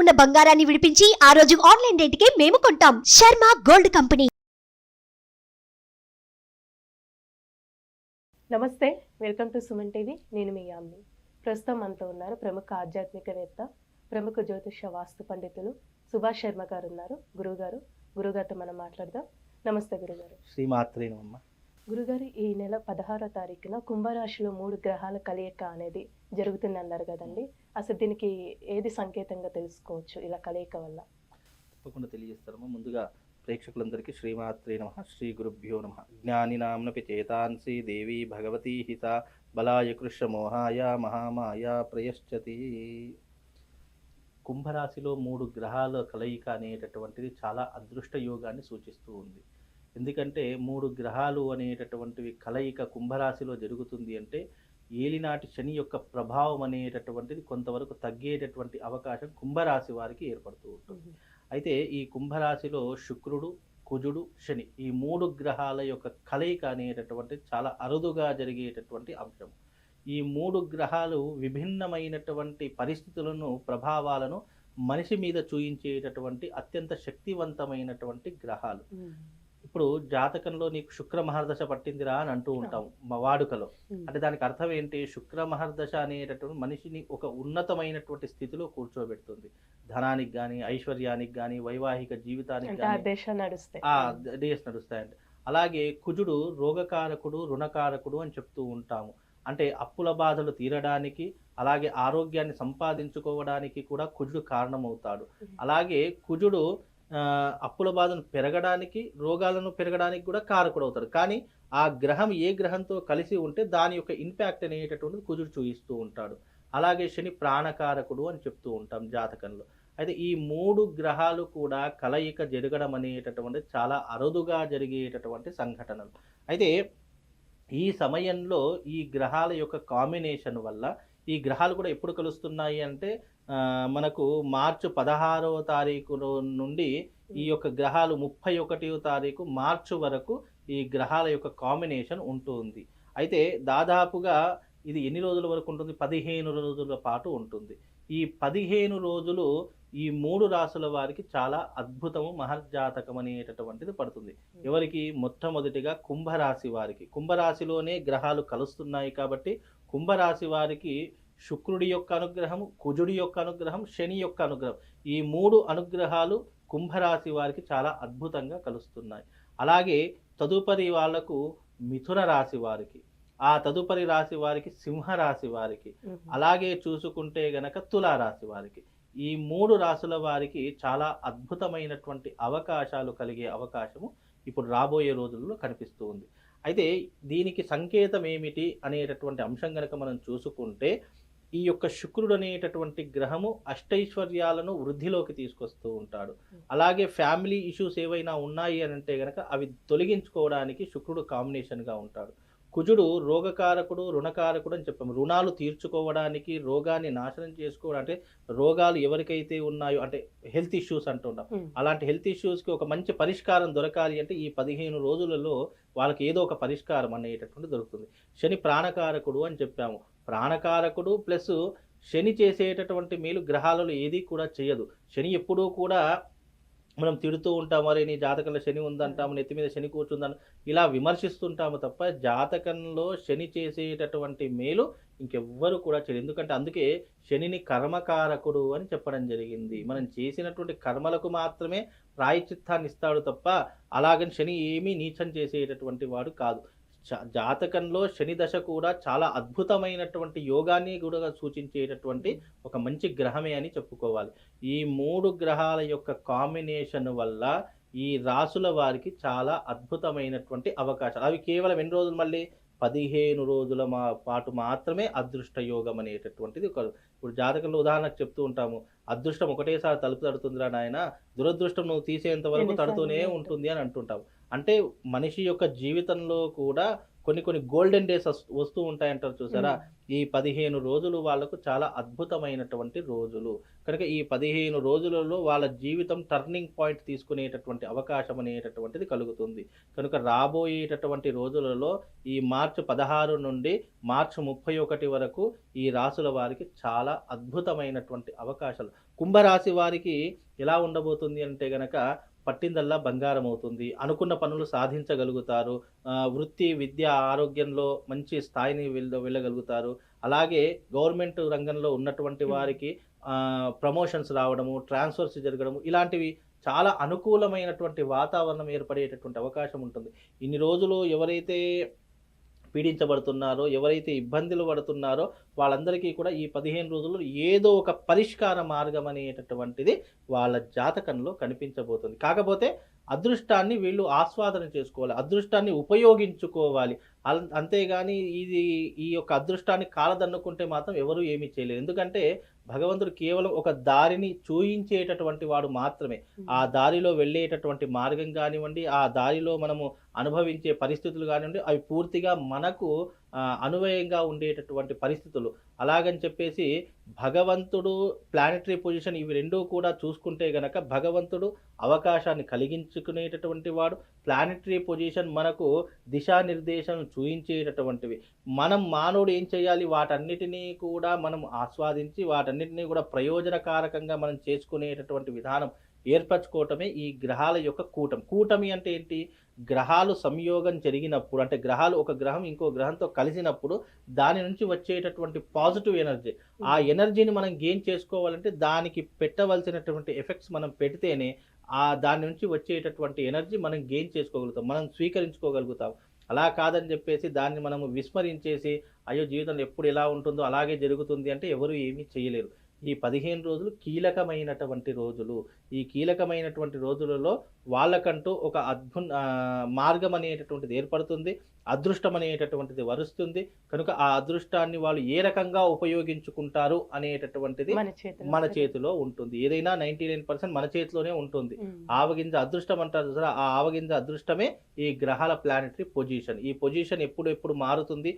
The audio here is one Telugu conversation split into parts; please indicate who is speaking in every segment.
Speaker 1: ఉన్న బంగారాన్ని విడిపించి ఆ రోజు ఆన్లైన్ రేటుకే మేము కొంటాం. Sharma gold company.
Speaker 2: నమస్తే వెల్కమ్ టు సుమన్ టీవీ. నేను మీ యామ్ని. ప్రస్తుతం మనతో ఉన్నారు ప్రముఖ ఆధ్యాత్మికవేత్త ప్రముఖ జ్యోతిష వాస్తు పండితులు సుభాష్ శర్మ గారు ఉన్నారు. గురుగారు గురుగారితో మనం మాట్లాడదాం. నమస్తే గురుగారు
Speaker 3: శ్రీమాత్రే నమమ్మ
Speaker 2: గురుగారు ఈ నెల పదహారో తారీఖున కుంభరాశిలో మూడు గ్రహాల కలయిక అనేది జరుగుతుంది అన్నారు కదండి. అసలు దీనికి ఏది సంకేతంగా తెలుసుకోవచ్చు ఇలా కలయిక వల్ల?
Speaker 3: తప్పకుండా తెలియజేస్తారమ్మా ముందుగా ప్రేక్షకులందరికీ శ్రీమాత్రే నమ. శ్రీ గురుభ్యో నమ. జ్ఞాని నామ్నపి చేతాంసి దేవి భగవతి హిత బలాయ కృష్ణ మోహాయ మహామాయ ప్రయశ్చతి. కుంభరాశిలో మూడు గ్రహాల కలయిక అనేటటువంటిది చాలా అదృష్ట యోగాన్ని సూచిస్తూ ఉంది. ఎందుకంటే మూడు గ్రహాలు అనేటటువంటివి కలయిక కుంభరాశిలో జరుగుతుంది అంటే ఏలినాటి శని యొక్క ప్రభావం అనేటటువంటిది కొంతవరకు తగ్గేటటువంటి అవకాశం కుంభరాశి వారికి ఏర్పడుతూ ఉంటుంది. అయితే ఈ కుంభరాశిలో శుక్రుడు కుజుడు శని ఈ మూడు గ్రహాల యొక్క కలయిక అనేటటువంటి చాలా అరుదుగా జరిగేటటువంటి అంశం. ఈ మూడు గ్రహాలు విభిన్నమైనటువంటి పరిస్థితులను ప్రభావాలను మనిషి మీద చూయించేటటువంటి అత్యంత శక్తివంతమైనటువంటి గ్రహాలు. ఇప్పుడు జాతకంలో నీకు శుక్ర మహర్దశ పట్టిందిరా అని అంటూ ఉంటాం మా వాడుకలో. అంటే దానికి అర్థం ఏంటి? శుక్ర మహర్దశ అనేటటువంటి మనిషిని ఒక ఉన్నతమైనటువంటి స్థితిలో కూర్చోబెడుతుంది. ధనానికి కానీ ఐశ్వర్యానికి కానీ వైవాహిక జీవితానికి డేస్ నడుస్తాయండి. అలాగే కుజుడు రోగకారకుడు రుణకారకుడు అని చెప్తూ ఉంటాము. అంటే అప్పుల బాధలు తీరడానికి అలాగే ఆరోగ్యాన్ని సంపాదించుకోవడానికి కూడా కుజుడు కారణమవుతాడు. అలాగే కుజుడు అప్పుల బాధను పెరగడానికి రోగాలను పెరగడానికి కూడా కారకుడు అవుతాడు. కానీ ఆ గ్రహం ఏ గ్రహంతో కలిసి ఉంటే దాని యొక్క ఇంపాక్ట్ అనేటటువంటిది కుదురు చూపిస్తూ ఉంటాడు. అలాగే శని ప్రాణకారకుడు అని చెప్తూ ఉంటాం జాతకంలో. అయితే ఈ మూడు గ్రహాలు కూడా కలయిక జరగడం అనేటటువంటి చాలా అరుదుగా జరిగేటటువంటి సంఘటనలు. అయితే ఈ సమయంలో ఈ గ్రహాల యొక్క కాంబినేషన్ వల్ల ఈ గ్రహాలు కూడా ఎప్పుడు కలుస్తున్నాయి అంటే మనకు మార్చి పదహారవ తారీఖు నుండి ఈ యొక్క గ్రహాలు ముప్పై ఒకటవ తారీఖు మార్చి వరకు ఈ గ్రహాల యొక్క కాంబినేషన్ ఉంటుంది. అయితే దాదాపుగా ఇది ఎన్ని రోజుల వరకు ఉంటుంది? పదిహేను రోజుల పాటు ఉంటుంది. ఈ పదిహేను రోజులు ఈ మూడు రాసుల వారికి చాలా అద్భుతము మహర్జాతకం అనేటటువంటిది పడుతుంది. ఎవరికి? మొట్టమొదటిగా కుంభరాశి వారికి. కుంభరాశిలోనే గ్రహాలు కలుస్తున్నాయి కాబట్టి కుంభరాశి వారికి శుక్రుడి యొక్క అనుగ్రహము కుజుడి యొక్క అనుగ్రహం శని యొక్క అనుగ్రహం. ఈ మూడు అనుగ్రహాలు కుంభరాశి వారికి చాలా అద్భుతంగా కలుస్తున్నాయి. అలాగే తదుపరి వాళ్ళకు మిథున రాశి వారికి ఆ తదుపరి రాశి వారికి సింహ రాశి వారికి అలాగే చూసుకుంటే గనక తులారాశి వారికి. ఈ మూడు రాశుల వారికి చాలా అద్భుతమైనటువంటి అవకాశాలు కలిగే అవకాశము ఇప్పుడు రాబోయే రోజుల్లో కనిపిస్తూ ఉంది. అయితే దీనికి సంకేతం ఏమిటి అనేటటువంటి అంశం కనుక మనం చూసుకుంటే ఈ యొక్క శుక్రుడు అనేటటువంటి గ్రహము అష్టైశ్వర్యాలను వృద్ధిలోకి తీసుకొస్తూ ఉంటాడు. అలాగే ఫ్యామిలీ ఇష్యూస్ ఏవైనా ఉన్నాయి అని అంటే గనక అవి తొలగించుకోవడానికి శుక్రుడు కాంబినేషన్గా ఉంటాడు. కుజుడు రోగకారకుడు రుణకారకుడు అని చెప్పాము. రుణాలు తీర్చుకోవడానికి రోగాన్ని నాశనం చేసుకోవడం అంటే రోగాలు ఎవరికైతే ఉన్నాయో అంటే హెల్త్ ఇష్యూస్ అంటున్నాం. అలాంటి హెల్త్ ఇష్యూస్కి ఒక మంచి పరిష్కారం దొరకాలి అంటే ఈ పదిహేను రోజులలో వాళ్ళకి ఏదో ఒక పరిష్కారం అనేటటువంటి దొరుకుతుంది. శని ప్రాణకారకుడు అని చెప్పాము. ప్రాణకారకుడు ప్లస్ శని చేసేటటువంటి మేలు గ్రహాలలో ఏది కూడా చేయదు. శని ఎప్పుడూ కూడా మనం తిడుతూ ఉంటాం మరి నీ జాతకంలో శని ఉందంటాము నెత్తి మీద శని కూర్చుందని ఇలా విమర్శిస్తుంటాము తప్ప జాతకంలో శని చేసేటటువంటి మేలు ఇంకెవ్వరు కూడా చేయరు. ఎందుకంటే అందుకే శనిని కర్మకారకుడు అని చెప్పడం జరిగింది. మనం చేసినటువంటి కర్మలకు మాత్రమే ప్రాయచిత్తాన్ని ఇస్తాడు తప్ప అలాగని శని ఏమీ నీచం చేసేటటువంటి వాడు కాదు. జాతకంలో శని దశ కూడా చాలా అద్భుతమైనటువంటి యోగాన్ని కూడా సూచించేటటువంటి ఒక మంచి గ్రహమే అని చెప్పుకోవాలి. ఈ మూడు గ్రహాల యొక్క కాంబినేషన్ వల్ల ఈ రాసుల వారికి చాలా అద్భుతమైనటువంటి అవకాశాలు. అవి కేవలం ఎన్ని రోజులు మళ్ళీ? పదిహేను రోజుల మా పాటు మాత్రమే అదృష్ట యోగం అనేటటువంటిది ఒక ఇప్పుడు జాతకంలో ఉదాహరణకు చెప్తూ ఉంటాము అదృష్టం ఒకటేసారి తలుపు తడుతుందిరా నాయన దురదృష్టం నువ్వు తీసేంత వరకు తడుతూనే
Speaker 2: ఉంటుంది.
Speaker 3: ఉంటుంది అని అంటుంటాం. అంటే మనిషి యొక్క జీవితంలో కూడా కొన్ని కొన్ని గోల్డెన్ డేస్ వస్తూ ఉంటాయంటారు చూసారా? ఈ పదిహేను రోజులు వాళ్ళకు చాలా అద్భుతమైనటువంటి రోజులు. కనుక ఈ పదిహేను రోజులలో వాళ్ళ జీవితం టర్నింగ్ పాయింట్ తీసుకునేటటువంటి అవకాశం అనేటటువంటిది కలుగుతుంది. కనుక రాబోయేటటువంటి రోజులలో ఈ మార్చి పదహారు నుండి మార్చి ముప్పై ఒకటి వరకు ఈ రాసుల వారికి చాలా అద్భుతమైనటువంటి అవకాశాలు. కుంభరాశి వారికి ఎలా ఉండబోతుంది అంటే గనక పట్టిందల్లా బంగారం అవుతుంది. అనుకున్న పనులు సాధించగలుగుతారు. వృత్తి విద్య ఆరోగ్యంలో మంచి స్థాయిని వెళ్ళ వెళ్ళగలుగుతారు. అలాగే గవర్నమెంట్ రంగంలో ఉన్నటువంటి వారికి ప్రమోషన్స్ రావడము ట్రాన్స్ఫర్స్ జరగడము ఇలాంటివి చాలా అనుకూలమైనటువంటి వాతావరణం ఏర్పడేటటువంటి అవకాశం ఉంటుంది. ఇన్ని రోజులు ఎవరైతే పీడించబడుతున్నారో ఎవరైతే ఇబ్బందులు పడుతున్నారో వాళ్ళందరికీ కూడా ఈ పదిహేను రోజుల్లో ఏదో ఒక పరిష్కార మార్గం అనేటటువంటిది వాళ్ళ జాతకంలో కనిపించబోతుంది. కాకపోతే అదృష్టాన్ని వీళ్ళు ఆస్వాదన చేసుకోవాలి అదృష్టాన్ని ఉపయోగించుకోవాలి. అంతేగాని ఇది ఈ యొక్క అదృష్టాన్ని కాలదన్నుకుంటే మాత్రం ఎవరు ఏమీ చేయలేరు. ఎందుకంటే భగవంతుడు కేవలం ఒక దారిని చూయించేటటువంటి వాడు మాత్రమే. ఆ దారిలో వెళ్ళేటటువంటి మార్గం కానివ్వండి ఆ దారిలో మనము అనుభవించే పరిస్థితులు కానివ్వండి అవి పూర్తిగా మనకు అనువయంగా ఉండేటటువంటి పరిస్థితులు. అలాగని చెప్పేసి భగవంతుడు ప్లానటరీ పొజిషన్ ఇవి రెండూ కూడా చూసుకుంటే గనక భగవంతుడు అవకాశాన్ని కలిగించుకునేటటువంటి వాడు. ప్లానటరీ పొజిషన్ మనకు దిశానిర్దేశం చూయించేటటువంటివి. మనం మానవుడు ఏం చేయాలి? వాటన్నిటినీ కూడా మనం ఆస్వాదించి వాటన్నిటినీ కూడా ప్రయోజనకారకంగా మనం చేసుకునేటటువంటి విధానం ఏర్పరచుకోవటమే ఈ గ్రహాల యొక్క కూటమి కూటమి అంటే ఏంటి? గ్రహాలు సంయోగం జరిగినప్పుడు అంటే గ్రహాలు ఒక గ్రహం ఇంకో గ్రహంతో కలిసినప్పుడు దాని నుంచి వచ్చేటటువంటి పాజిటివ్ ఎనర్జీ. ఆ ఎనర్జీని మనం గెయిన్ చేసుకోవాలంటే దానికి పెట్టవలసినటువంటి ఎఫెక్ట్స్ మనం పెడితేనే ఆ దాని నుంచి వచ్చేటటువంటి ఎనర్జీ మనం గెయిన్ చేసుకోగలుగుతాం మనం స్వీకరించుకోగలుగుతాం. అలా కాదని చెప్పేసి దాన్ని మనము విస్మరించేసి అయ్యో జీవితంలో ఎప్పుడు ఎలా ఉంటుందో అలాగే జరుగుతుంది అంటే ఎవరు ఏమీ చేయలేరు. ఈ పదిహేను రోజులు కీలకమైనటువంటి రోజులు. ఈ కీలకమైనటువంటి రోజులలో వాళ్ళకంటూ ఒక అద్భు ఆ, మార్గం అనేటటువంటిది ఏర్పడుతుంది. అదృష్టం అనేటటువంటిది వరుస్తుంది. కనుక ఆ అదృష్టాన్ని వాళ్ళు ఏ రకంగా ఉపయోగించుకుంటారు అనేటటువంటిది
Speaker 2: మన చేతిలో
Speaker 3: ఉంటుంది. ఏదైనా నైన్టీ నైన్ పర్సెంట్ మన చేతిలోనే ఉంటుంది. ఆవగింజ అదృష్టం అంటారు చూసారా? ఆ ఆవగింజ అదృష్టమే ఈ గ్రహాల ప్లానటరీ పొజిషన్. ఈ పొజిషన్ ఎప్పుడు ఎప్పుడు మారుతుంది?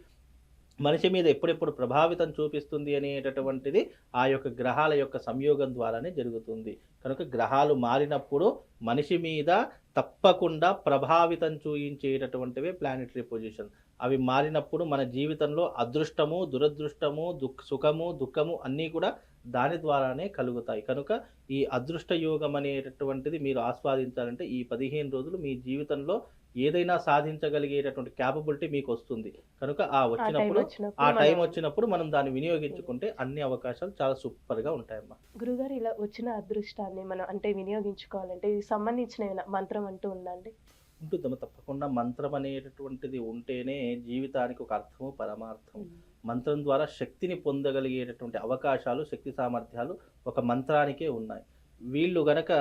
Speaker 3: మనిషి మీద ఎప్పుడెప్పుడు ప్రభావితం చూపిస్తుంది అనేటటువంటిది ఆ యొక్క గ్రహాల యొక్క సంయోగం ద్వారానే జరుగుతుంది. కనుక గ్రహాలు మారినప్పుడు మనిషి మీద తప్పకుండా ప్రభావితం చూయించేటటువంటివే ప్లానెటరీ పొజిషన్ అవి మారినప్పుడు మన జీవితంలో అదృష్టము దురదృష్టము దుఃఖ సుఖము దుఃఖము అన్నీ కూడా దాని ద్వారానే కలుగుతాయి. కనుక ఈ అదృష్ట యోగం అనేటటువంటిది మీరు ఆస్వాదించాలంటే ఈ పదిహేను రోజులు మీ జీవితంలో ఏదైనా సాధించగలిగేటటువంటి క్యాపబిలిటీ మీకు వస్తుంది. కనుక ఆ వచ్చినప్పుడు ఆ టైం వచ్చినప్పుడు మనం దాన్ని వినియోగించుకుంటే అన్ని అవకాశాలు చాలా సూపర్గా ఉంటాయమ్మా.
Speaker 2: గురుగారు ఇలా వచ్చిన అదృష్టాన్ని మనం అంటే వినియోగించుకోవాలంటే సంబంధించిన మంత్రం అంటూ ఉందండి
Speaker 3: ఉంటుందమ్మా తప్పకుండా. మంత్రం అనేటటువంటిది ఉంటేనే జీవితానికి ఒక అర్థము పరమార్థం మంత్రం ద్వారా శక్తిని పొందగలిగేటటువంటి అవకాశాలు శక్తి సామర్థ్యాలు ఒక మంత్రానికే ఉన్నాయి. వీళ్ళు గనక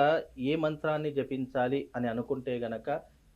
Speaker 3: ఏ మంత్రాన్ని జపించాలి అని అనుకుంటే గనక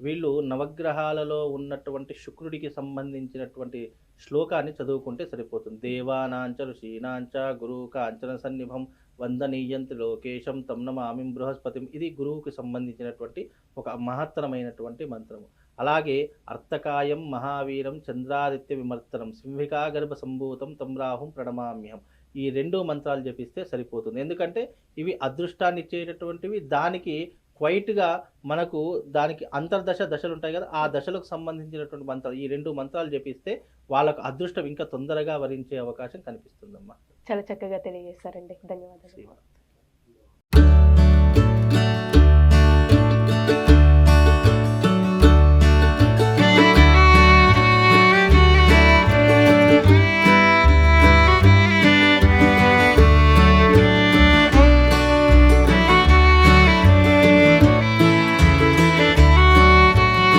Speaker 3: వీళ్ళు నవగ్రహాలలో ఉన్నటువంటి శుక్రుడికి సంబంధించినటువంటి శ్లోకాన్ని చదువుకుంటే సరిపోతుంది. దేవానాంచ ఋషీనాంచ గురువు కాంచన సన్నిభం వందనీయంతి లోకేశం తమ్నమామి బృహస్పతిం. ఇది గురువుకి సంబంధించినటువంటి ఒక మహత్తరమైనటువంటి మంత్రము. అలాగే అర్థకాయం మహావీరం చంద్రాదిత్య విమర్తనం సింహికా గర్భ సంభూతం తమ్రాహుం ప్రణమామ్యం ప్రణమామ్యహం. ఈ రెండు మంత్రాలు జపిస్తే సరిపోతుంది. ఎందుకంటే ఇవి అదృష్టాన్ని ఇచ్చేటటువంటివి దానికి క్వైట్గా మనకు దానికి అంతర్దశ దశలు ఉంటాయి కదా ఆ దశలకు సంబంధించినటువంటి మంత్రాలు ఈ రెండు మంత్రాలు జపిస్తే వాళ్ళకు అదృష్టం ఇంకా తొందరగా వరించే అవకాశం కనిపిస్తుందమ్మా.
Speaker 2: చాలా చక్కగా తెలియజేశారండి. ధన్యవాదాలు.